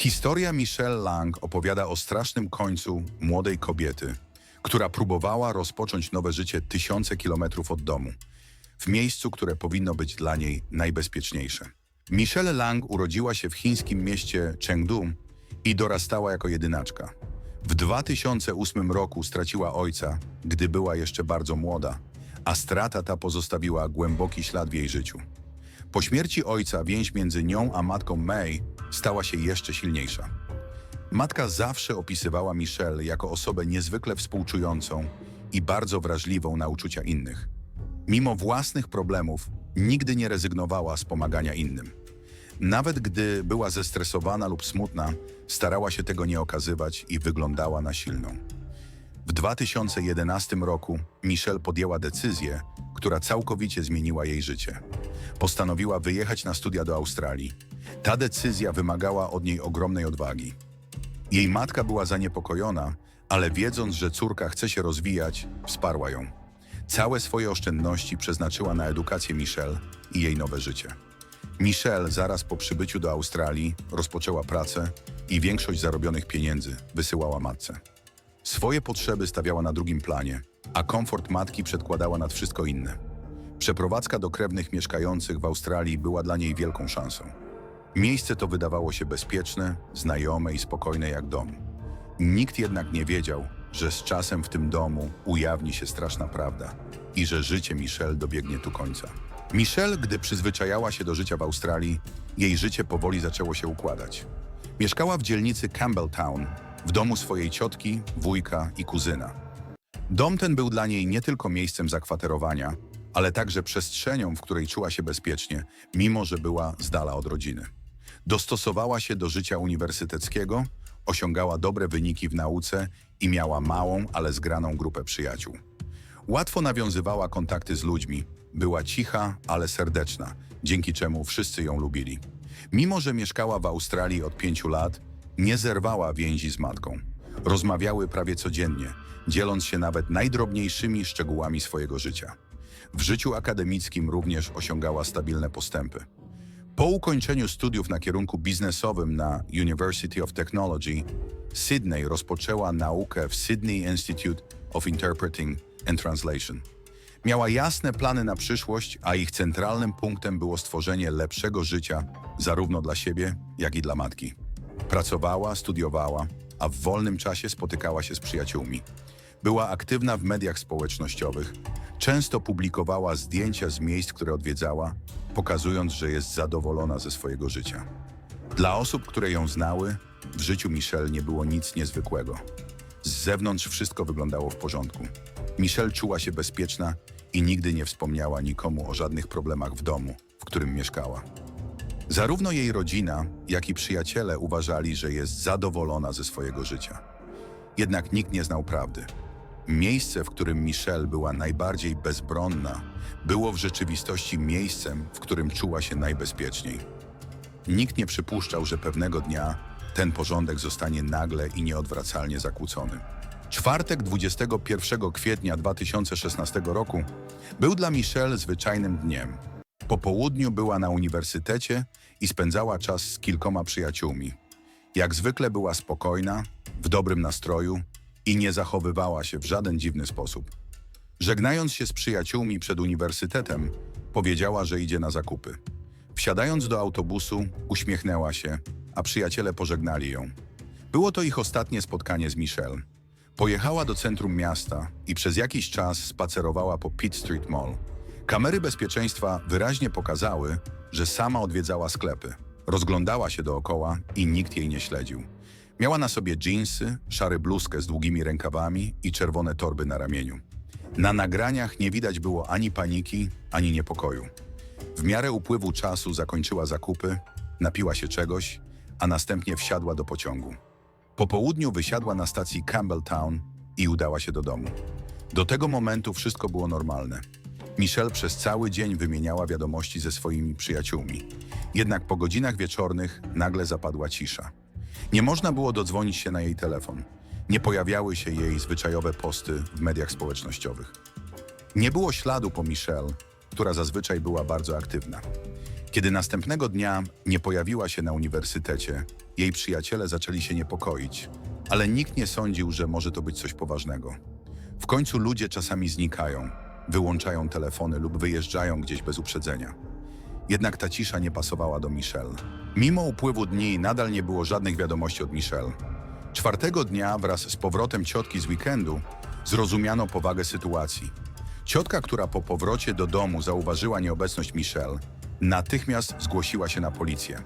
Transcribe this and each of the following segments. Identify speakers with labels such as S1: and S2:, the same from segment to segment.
S1: Historia Michelle Lang opowiada o strasznym końcu młodej kobiety, która próbowała rozpocząć nowe życie tysiące kilometrów od domu, w miejscu, które powinno być dla niej najbezpieczniejsze. Michelle Lang urodziła się w chińskim mieście Chengdu i dorastała jako jedynaczka. W 2008 roku straciła ojca, gdy była jeszcze bardzo młoda, a strata ta pozostawiła głęboki ślad w jej życiu. Po śmierci ojca więź między nią a matką May stała się jeszcze silniejsza. Matka zawsze opisywała Michelle jako osobę niezwykle współczującą i bardzo wrażliwą na uczucia innych. Mimo własnych problemów, nigdy nie rezygnowała z pomagania innym. Nawet gdy była zestresowana lub smutna, starała się tego nie okazywać i wyglądała na silną. W 2011 roku Michelle podjęła decyzję, która całkowicie zmieniła jej życie. Postanowiła wyjechać na studia do Australii. Ta decyzja wymagała od niej ogromnej odwagi. Jej matka była zaniepokojona, ale wiedząc, że córka chce się rozwijać, wsparła ją. Całe swoje oszczędności przeznaczyła na edukację Michelle i jej nowe życie. Michelle zaraz po przybyciu do Australii rozpoczęła pracę i większość zarobionych pieniędzy wysyłała matce. Swoje potrzeby stawiała na drugim planie, a komfort matki przedkładała nad wszystko inne. Przeprowadzka do krewnych mieszkających w Australii była dla niej wielką szansą. Miejsce to wydawało się bezpieczne, znajome i spokojne jak dom. Nikt jednak nie wiedział, że z czasem w tym domu ujawni się straszna prawda i że życie Michelle dobiegnie tu końca. Michelle, gdy przyzwyczajała się do życia w Australii, jej życie powoli zaczęło się układać. Mieszkała w dzielnicy Campbelltown, w domu swojej ciotki, wujka i kuzyna. Dom ten był dla niej nie tylko miejscem zakwaterowania, ale także przestrzenią, w której czuła się bezpiecznie, mimo że była z dala od rodziny. Dostosowała się do życia uniwersyteckiego, osiągała dobre wyniki w nauce i miała małą, ale zgraną grupę przyjaciół. Łatwo nawiązywała kontakty z ludźmi, była cicha, ale serdeczna, dzięki czemu wszyscy ją lubili. Mimo, że mieszkała w Australii od pięciu lat, nie zerwała więzi z matką. Rozmawiały prawie codziennie, dzieląc się nawet najdrobniejszymi szczegółami swojego życia. W życiu akademickim również osiągała stabilne postępy. Po ukończeniu studiów na kierunku biznesowym na University of Technology, Sydney rozpoczęła naukę w Sydney Institute of Interpreting and Translation. Miała jasne plany na przyszłość, a ich centralnym punktem było stworzenie lepszego życia zarówno dla siebie, jak i dla matki. Pracowała, studiowała, a w wolnym czasie spotykała się z przyjaciółmi. Była aktywna w mediach społecznościowych, często publikowała zdjęcia z miejsc, które odwiedzała, pokazując, że jest zadowolona ze swojego życia. Dla osób, które ją znały, w życiu Michelle nie było nic niezwykłego. Z zewnątrz wszystko wyglądało w porządku. Michelle czuła się bezpieczna i nigdy nie wspomniała nikomu o żadnych problemach w domu, w którym mieszkała. Zarówno jej rodzina, jak i przyjaciele uważali, że jest zadowolona ze swojego życia. Jednak nikt nie znał prawdy. Miejsce, w którym Michelle była najbardziej bezbronna, było w rzeczywistości miejscem, w którym czuła się najbezpieczniej. Nikt nie przypuszczał, że pewnego dnia ten porządek zostanie nagle i nieodwracalnie zakłócony. Czwartek 21 kwietnia 2016 roku był dla Michelle zwyczajnym dniem. Po południu była na uniwersytecie i spędzała czas z kilkoma przyjaciółmi. Jak zwykle była spokojna, w dobrym nastroju i nie zachowywała się w żaden dziwny sposób. Żegnając się z przyjaciółmi przed uniwersytetem, powiedziała, że idzie na zakupy. Wsiadając do autobusu, uśmiechnęła się, a przyjaciele pożegnali ją. Było to ich ostatnie spotkanie z Michelle. Pojechała do centrum miasta i przez jakiś czas spacerowała po Pitt Street Mall. Kamery bezpieczeństwa wyraźnie pokazały, że sama odwiedzała sklepy. Rozglądała się dookoła i nikt jej nie śledził. Miała na sobie dżinsy, szary bluzkę z długimi rękawami i czerwone torby na ramieniu. Na nagraniach nie widać było ani paniki, ani niepokoju. W miarę upływu czasu zakończyła zakupy, napiła się czegoś, a następnie wsiadła do pociągu. Po południu wysiadła na stacji Campbelltown i udała się do domu. Do tego momentu wszystko było normalne. Michelle przez cały dzień wymieniała wiadomości ze swoimi przyjaciółmi. Jednak po godzinach wieczornych nagle zapadła cisza. Nie można było dodzwonić się na jej telefon. Nie pojawiały się jej zwyczajowe posty w mediach społecznościowych. Nie było śladu po Michelle, która zazwyczaj była bardzo aktywna. Kiedy następnego dnia nie pojawiła się na uniwersytecie, jej przyjaciele zaczęli się niepokoić, ale nikt nie sądził, że może to być coś poważnego. W końcu ludzie czasami znikają, wyłączają telefony lub wyjeżdżają gdzieś bez uprzedzenia. Jednak ta cisza nie pasowała do Michelle. Mimo upływu dni nadal nie było żadnych wiadomości od Michelle. Czwartego dnia wraz z powrotem ciotki z weekendu zrozumiano powagę sytuacji. Ciotka, która po powrocie do domu zauważyła nieobecność Michelle, natychmiast zgłosiła się na policję.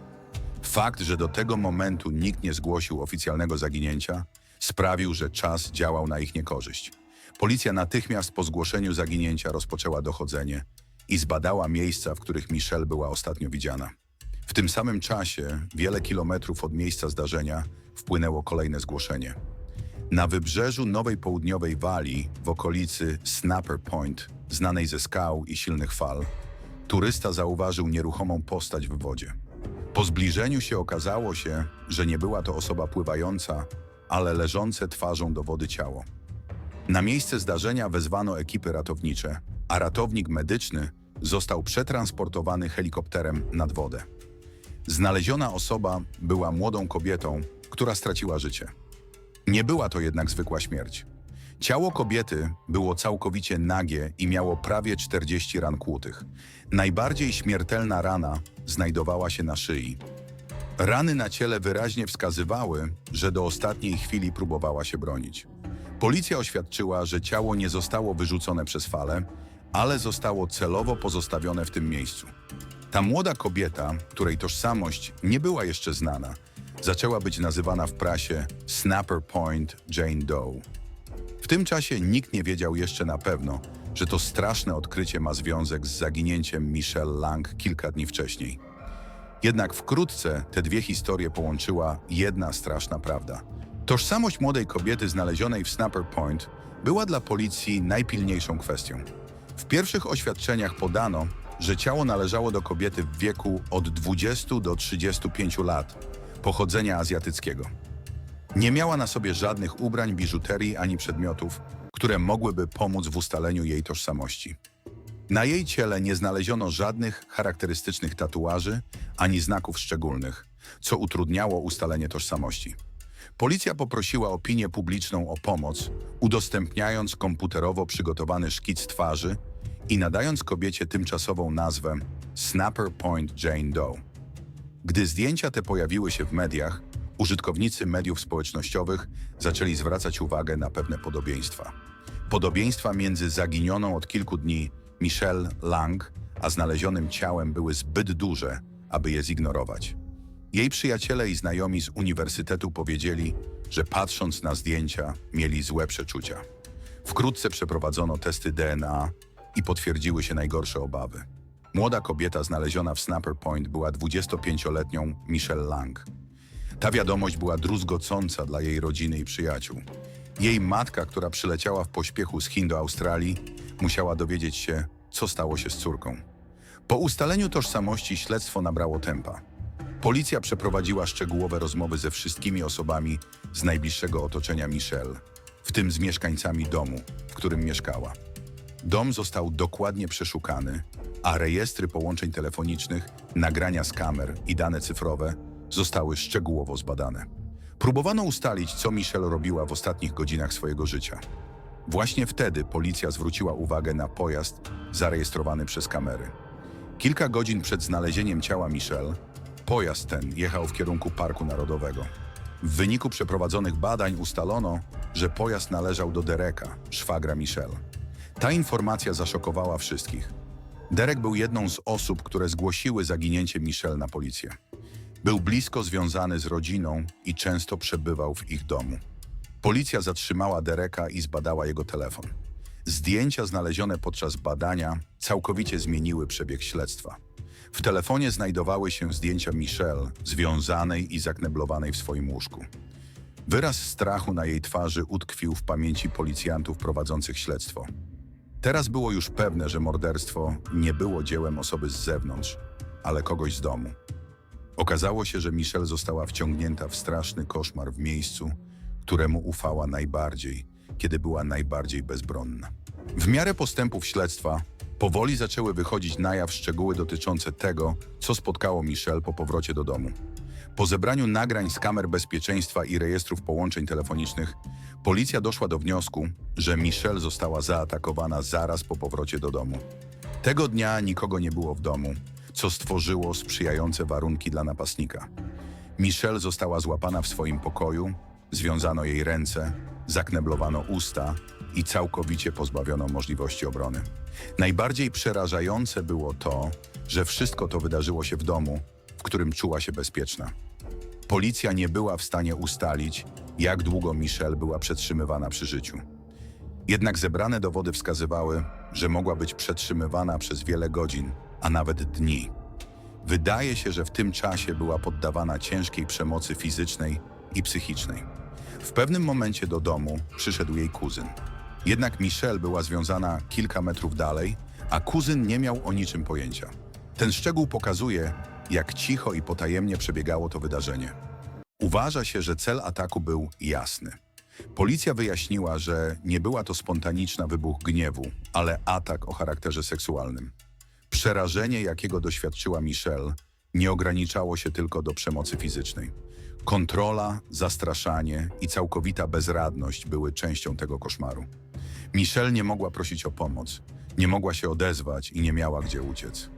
S1: Fakt, że do tego momentu nikt nie zgłosił oficjalnego zaginięcia, sprawił, że czas działał na ich niekorzyść. Policja natychmiast po zgłoszeniu zaginięcia rozpoczęła dochodzenie i zbadała miejsca, w których Michelle była ostatnio widziana. W tym samym czasie, wiele kilometrów od miejsca zdarzenia, wpłynęło kolejne zgłoszenie. Na wybrzeżu Nowej Południowej Walii, w okolicy Snapper Point, znanej ze skał i silnych fal, turysta zauważył nieruchomą postać w wodzie. Po zbliżeniu się okazało się, że nie była to osoba pływająca, ale leżące twarzą do wody ciało. Na miejsce zdarzenia wezwano ekipy ratownicze, a ratownik medyczny został przetransportowany helikopterem nad wodę. Znaleziona osoba była młodą kobietą, która straciła życie. Nie była to jednak zwykła śmierć. Ciało kobiety było całkowicie nagie i miało prawie 40 ran kłutych. Najbardziej śmiertelna rana znajdowała się na szyi. Rany na ciele wyraźnie wskazywały, że do ostatniej chwili próbowała się bronić. Policja oświadczyła, że ciało nie zostało wyrzucone przez falę, ale zostało celowo pozostawione w tym miejscu. Ta młoda kobieta, której tożsamość nie była jeszcze znana, zaczęła być nazywana w prasie Snapper Point Jane Doe. W tym czasie nikt nie wiedział jeszcze na pewno, że to straszne odkrycie ma związek z zaginięciem Michelle Lang kilka dni wcześniej. Jednak wkrótce te dwie historie połączyła jedna straszna prawda. Tożsamość młodej kobiety znalezionej w Snapper Point była dla policji najpilniejszą kwestią. W pierwszych oświadczeniach podano, że ciało należało do kobiety w wieku od 20 do 35 lat, pochodzenia azjatyckiego. Nie miała na sobie żadnych ubrań, biżuterii ani przedmiotów, które mogłyby pomóc w ustaleniu jej tożsamości. Na jej ciele nie znaleziono żadnych charakterystycznych tatuaży ani znaków szczególnych, co utrudniało ustalenie tożsamości. Policja poprosiła opinię publiczną o pomoc, udostępniając komputerowo przygotowany szkic twarzy i nadając kobiecie tymczasową nazwę Snapper Point Jane Doe. Gdy zdjęcia te pojawiły się w mediach, użytkownicy mediów społecznościowych zaczęli zwracać uwagę na pewne podobieństwa. Podobieństwa między zaginioną od kilku dni Michelle Lang a znalezionym ciałem były zbyt duże, aby je zignorować. Jej przyjaciele i znajomi z uniwersytetu powiedzieli, że patrząc na zdjęcia, mieli złe przeczucia. Wkrótce przeprowadzono testy DNA i potwierdziły się najgorsze obawy. Młoda kobieta znaleziona w Snapper Point była 25-letnią Michelle Lang. Ta wiadomość była druzgocąca dla jej rodziny i przyjaciół. Jej matka, która przyleciała w pośpiechu z Chin do Australii, musiała dowiedzieć się, co stało się z córką. Po ustaleniu tożsamości śledztwo nabrało tempa. Policja przeprowadziła szczegółowe rozmowy ze wszystkimi osobami z najbliższego otoczenia Michelle, w tym z mieszkańcami domu, w którym mieszkała. Dom został dokładnie przeszukany, a rejestry połączeń telefonicznych, nagrania z kamer i dane cyfrowe zostały szczegółowo zbadane. Próbowano ustalić, co Michelle robiła w ostatnich godzinach swojego życia. Właśnie wtedy policja zwróciła uwagę na pojazd zarejestrowany przez kamery. Kilka godzin przed znalezieniem ciała Michelle, pojazd ten jechał w kierunku Parku Narodowego. W wyniku przeprowadzonych badań ustalono, że pojazd należał do Dereka, szwagra Michelle. Ta informacja zaszokowała wszystkich. Derek był jedną z osób, które zgłosiły zaginięcie Michelle na policję. Był blisko związany z rodziną i często przebywał w ich domu. Policja zatrzymała Dereka i zbadała jego telefon. Zdjęcia znalezione podczas badania całkowicie zmieniły przebieg śledztwa. W telefonie znajdowały się zdjęcia Michelle, związanej i zakneblowanej w swoim łóżku. Wyraz strachu na jej twarzy utkwił w pamięci policjantów prowadzących śledztwo. Teraz było już pewne, że morderstwo nie było dziełem osoby z zewnątrz, ale kogoś z domu. Okazało się, że Michelle została wciągnięta w straszny koszmar w miejscu, któremu ufała najbardziej, kiedy była najbardziej bezbronna. W miarę postępów śledztwa Powoli zaczęły wychodzić na jaw szczegóły dotyczące tego, co spotkało Michelle po powrocie do domu. Po zebraniu nagrań z kamer bezpieczeństwa i rejestrów połączeń telefonicznych, policja doszła do wniosku, że Michelle została zaatakowana zaraz po powrocie do domu. Tego dnia nikogo nie było w domu, co stworzyło sprzyjające warunki dla napastnika. Michelle została złapana w swoim pokoju, związano jej ręce, zakneblowano usta i całkowicie pozbawiono możliwości obrony. Najbardziej przerażające było to, że wszystko to wydarzyło się w domu, w którym czuła się bezpieczna. Policja nie była w stanie ustalić, jak długo Michelle była przetrzymywana przy życiu. Jednak zebrane dowody wskazywały, że mogła być przetrzymywana przez wiele godzin, a nawet dni. Wydaje się, że w tym czasie była poddawana ciężkiej przemocy fizycznej i psychicznej. W pewnym momencie do domu przyszedł jej kuzyn. Jednak Michelle była związana kilka metrów dalej, a kuzyn nie miał o niczym pojęcia. Ten szczegół pokazuje, jak cicho i potajemnie przebiegało to wydarzenie. Uważa się, że cel ataku był jasny. Policja wyjaśniła, że nie była to spontaniczna wybuch gniewu, ale atak o charakterze seksualnym. Przerażenie, jakiego doświadczyła Michelle, nie ograniczało się tylko do przemocy fizycznej. Kontrola, zastraszanie i całkowita bezradność były częścią tego koszmaru. Michelle nie mogła prosić o pomoc, nie mogła się odezwać i nie miała gdzie uciec.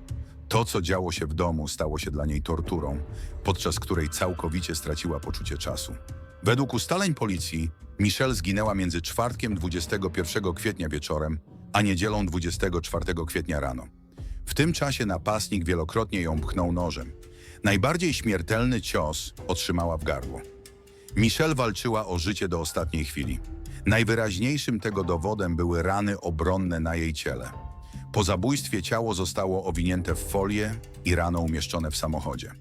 S1: To, co działo się w domu, stało się dla niej torturą, podczas której całkowicie straciła poczucie czasu. Według ustaleń policji, Michelle zginęła między czwartkiem 21 kwietnia wieczorem, a niedzielą 24 kwietnia rano. W tym czasie napastnik wielokrotnie ją pchnął nożem. Najbardziej śmiertelny cios otrzymała w gardło. Michelle walczyła o życie do ostatniej chwili. Najwyraźniejszym tego dowodem były rany obronne na jej ciele. Po zabójstwie ciało zostało owinięte w folię i rano umieszczone w samochodzie.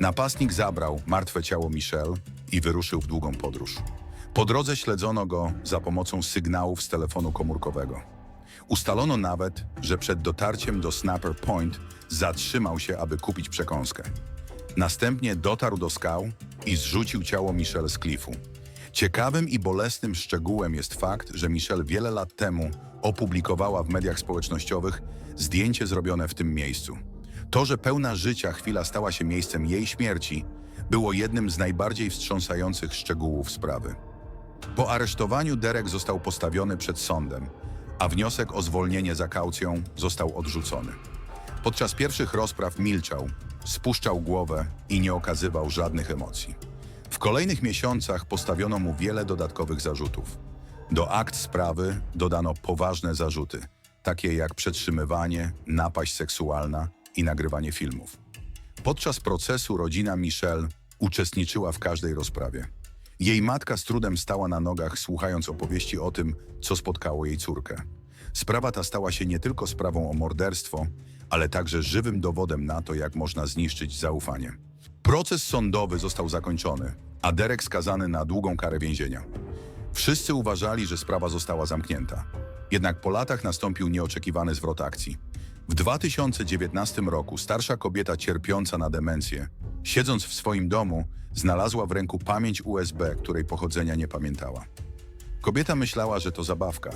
S1: Napastnik zabrał martwe ciało Michelle i wyruszył w długą podróż. Po drodze śledzono go za pomocą sygnałów z telefonu komórkowego. Ustalono nawet, że przed dotarciem do Snapper Point zatrzymał się, aby kupić przekąskę. Następnie dotarł do skał i zrzucił ciało Michelle z klifu. Ciekawym i bolesnym szczegółem jest fakt, że Michelle wiele lat temu opublikowała w mediach społecznościowych zdjęcie zrobione w tym miejscu. To, że pełna życia chwila stała się miejscem jej śmierci, było jednym z najbardziej wstrząsających szczegółów sprawy. Po aresztowaniu Derek został postawiony przed sądem, a wniosek o zwolnienie za kaucją został odrzucony. Podczas pierwszych rozpraw milczał, spuszczał głowę i nie okazywał żadnych emocji. W kolejnych miesiącach postawiono mu wiele dodatkowych zarzutów. Do akt sprawy dodano poważne zarzuty, takie jak przetrzymywanie, napaść seksualna i nagrywanie filmów. Podczas procesu rodzina Michelle uczestniczyła w każdej rozprawie. Jej matka z trudem stała na nogach, słuchając opowieści o tym, co spotkało jej córkę. Sprawa ta stała się nie tylko sprawą o morderstwo, ale także żywym dowodem na to, jak można zniszczyć zaufanie. Proces sądowy został zakończony, a Derek skazany na długą karę więzienia. Wszyscy uważali, że sprawa została zamknięta. Jednak po latach nastąpił nieoczekiwany zwrot akcji. W 2019 roku starsza kobieta cierpiąca na demencję, siedząc w swoim domu, znalazła w ręku pamięć USB, której pochodzenia nie pamiętała. Kobieta myślała, że to zabawka.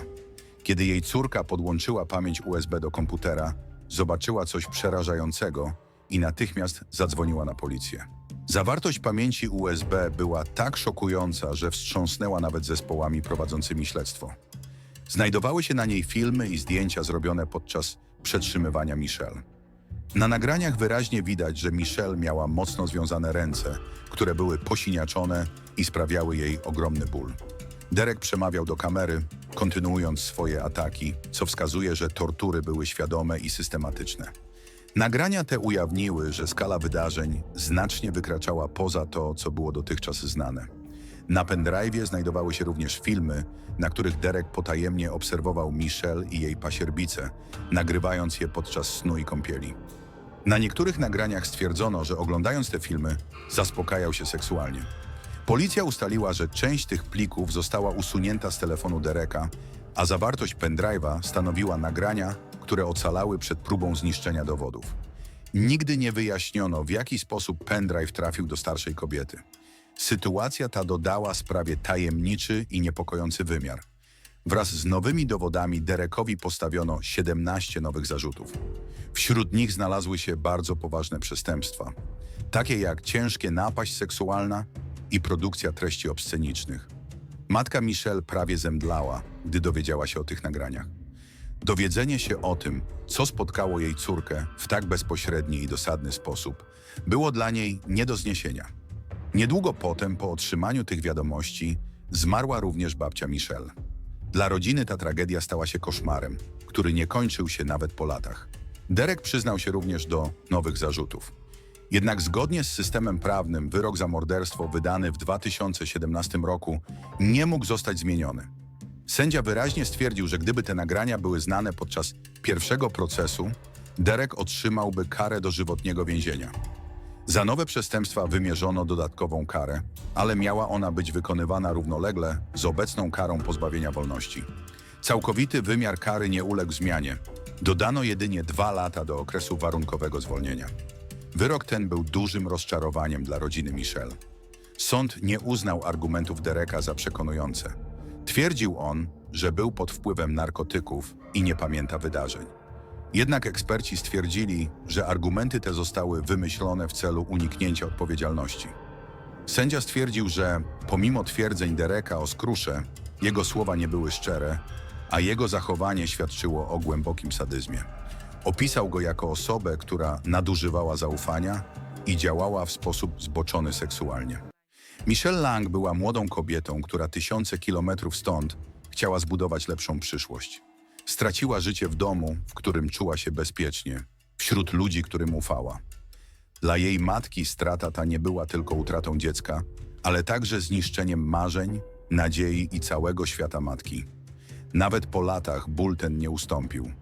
S1: Kiedy jej córka podłączyła pamięć USB do komputera, zobaczyła coś przerażającego i natychmiast zadzwoniła na policję. Zawartość pamięci USB była tak szokująca, że wstrząsnęła nawet zespołami prowadzącymi śledztwo. Znajdowały się na niej filmy i zdjęcia zrobione podczas przetrzymywania Michelle. Na nagraniach wyraźnie widać, że Michelle miała mocno związane ręce, które były posiniaczone i sprawiały jej ogromny ból. Derek przemawiał do kamery, kontynuując swoje ataki, co wskazuje, że tortury były świadome i systematyczne. Nagrania te ujawniły, że skala wydarzeń znacznie wykraczała poza to, co było dotychczas znane. Na pendrive'ie znajdowały się również filmy, na których Derek potajemnie obserwował Michelle i jej pasierbice, nagrywając je podczas snu i kąpieli. Na niektórych nagraniach stwierdzono, że oglądając te filmy, zaspokajał się seksualnie. Policja ustaliła, że część tych plików została usunięta z telefonu Dereka, a zawartość pendrive'a stanowiła nagrania, które ocalały przed próbą zniszczenia dowodów. Nigdy nie wyjaśniono, w jaki sposób pendrive trafił do starszej kobiety. Sytuacja ta dodała sprawie tajemniczy i niepokojący wymiar. Wraz z nowymi dowodami Derekowi postawiono 17 nowych zarzutów. Wśród nich znalazły się bardzo poważne przestępstwa, takie jak ciężkie napaść seksualna i produkcja treści obscenicznych. Matka Michelle prawie zemdlała, gdy dowiedziała się o tych nagraniach. Dowiedzenie się o tym, co spotkało jej córkę w tak bezpośredni i dosadny sposób, było dla niej nie do zniesienia. Niedługo potem, po otrzymaniu tych wiadomości, zmarła również babcia Michelle. Dla rodziny ta tragedia stała się koszmarem, który nie kończył się nawet po latach. Derek przyznał się również do nowych zarzutów. Jednak zgodnie z systemem prawnym wyrok za morderstwo wydany w 2017 roku nie mógł zostać zmieniony. Sędzia wyraźnie stwierdził, że gdyby te nagrania były znane podczas pierwszego procesu, Derek otrzymałby karę dożywotniego więzienia. Za nowe przestępstwa wymierzono dodatkową karę, ale miała ona być wykonywana równolegle z obecną karą pozbawienia wolności. Całkowity wymiar kary nie uległ zmianie. Dodano jedynie dwa lata do okresu warunkowego zwolnienia. Wyrok ten był dużym rozczarowaniem dla rodziny Michelle. Sąd nie uznał argumentów Dereka za przekonujące. Twierdził on, że był pod wpływem narkotyków i nie pamięta wydarzeń. Jednak eksperci stwierdzili, że argumenty te zostały wymyślone w celu uniknięcia odpowiedzialności. Sędzia stwierdził, że pomimo twierdzeń Dereka o skrusze, jego słowa nie były szczere, a jego zachowanie świadczyło o głębokim sadyzmie. Opisał go jako osobę, która nadużywała zaufania i działała w sposób zboczony seksualnie. Michelle Lang była młodą kobietą, która tysiące kilometrów stąd chciała zbudować lepszą przyszłość. Straciła życie w domu, w którym czuła się bezpiecznie, wśród ludzi, którym ufała. Dla jej matki strata ta nie była tylko utratą dziecka, ale także zniszczeniem marzeń, nadziei i całego świata matki. Nawet po latach ból ten nie ustąpił.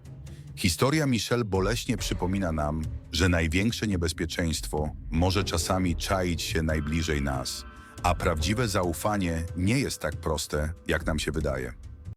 S1: Historia Michelle boleśnie przypomina nam, że największe niebezpieczeństwo może czasami czaić się najbliżej nas, a prawdziwe zaufanie nie jest tak proste, jak nam się wydaje.